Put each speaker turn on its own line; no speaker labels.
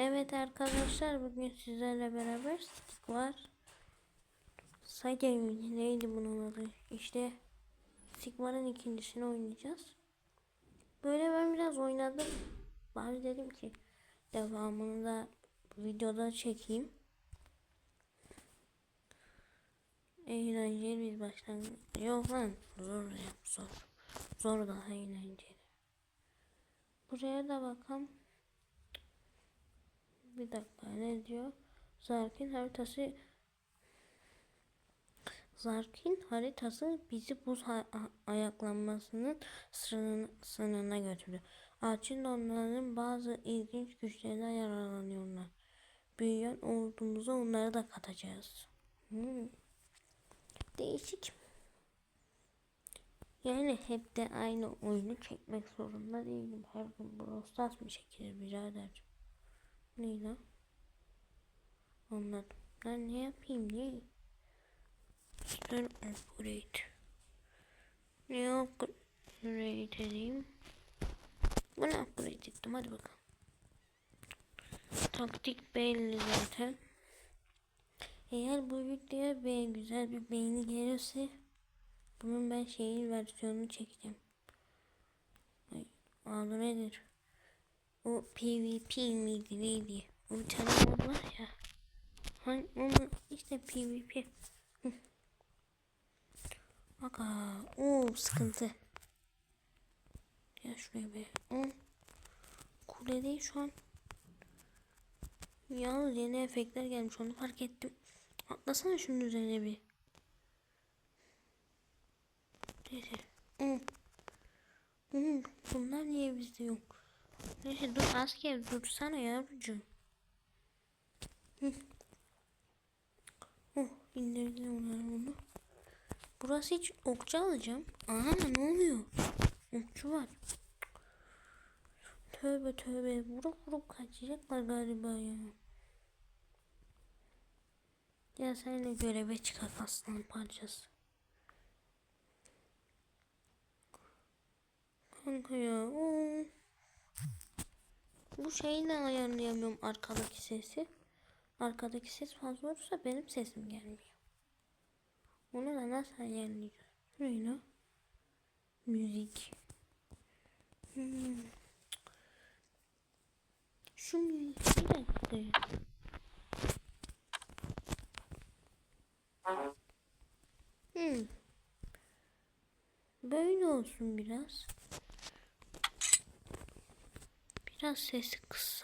Evet arkadaşlar bugün sizlerle beraber stick var. Sadece neydi bunun adı? İşte Sigmar'ın ikincisini oynayacağız. Böyle ben biraz oynadım. Bari dedim ki devamını da videoda çekeyim. Eğlenceli bir başlangıç. Yok lan zor ya zor. Zor daha eğlenceli. Buraya da bakalım. Bir dakika ne diyor? Zarkin haritası Zarkin haritası bizi buz ayaklanmasının sınırına, sınırına götürdü. Ağaçın onların bazı ilginç güçlerine yararlanıyorlar. Büyüyen ordumuza onları da katacağız. Hmm. Değişik. Yani hep de aynı oyunu çekmek zorunda değilim. Her gün Brawl Stars mı çekilir birader? Lan? Anladım. Ben ne yapayım ne? Star upgrade. Ne upgrade edeyim? Bunu upgrade ettim hadi bakalım. Taktik belli zaten. Eğer bu videoya be güzel bir beğeni gelirse bunun ben şeyin versiyonunu çekeceğim. Ay, nedir? O PvP miydi neydi? O bir tane mod var ya. Hani onu işte PvP. Aga, o sıkıntı. Ya şuraya be. O kule değil şu an. Yalnız yeni efektler gelmiş onu fark ettim. Atlasana şunun üzerine bir. Neyse. Hı. Hı, bunlar niye bizde yok? Neyse dur asker dursana yavrucuğum. Hı. Oh indirdim onları onu. Burası hiç okçu alacağım. Aha ne oluyor? Okçu var. Tövbe tövbe vurup vurup kaçacaklar galiba ya. Ya seninle göreve çıkar aslan parçası. Kanka ya. Oo. Bu şeyle ayarlayamıyorum arkadaki sesi. Arkadaki ses fazla olursa benim sesim gelmiyor. Onu da nasıl ayarlayacağız? Şöyle. Müzik. Hmm. Şu bir dakika. Hmm. Böyle olsun biraz. Biraz sesi kıssa.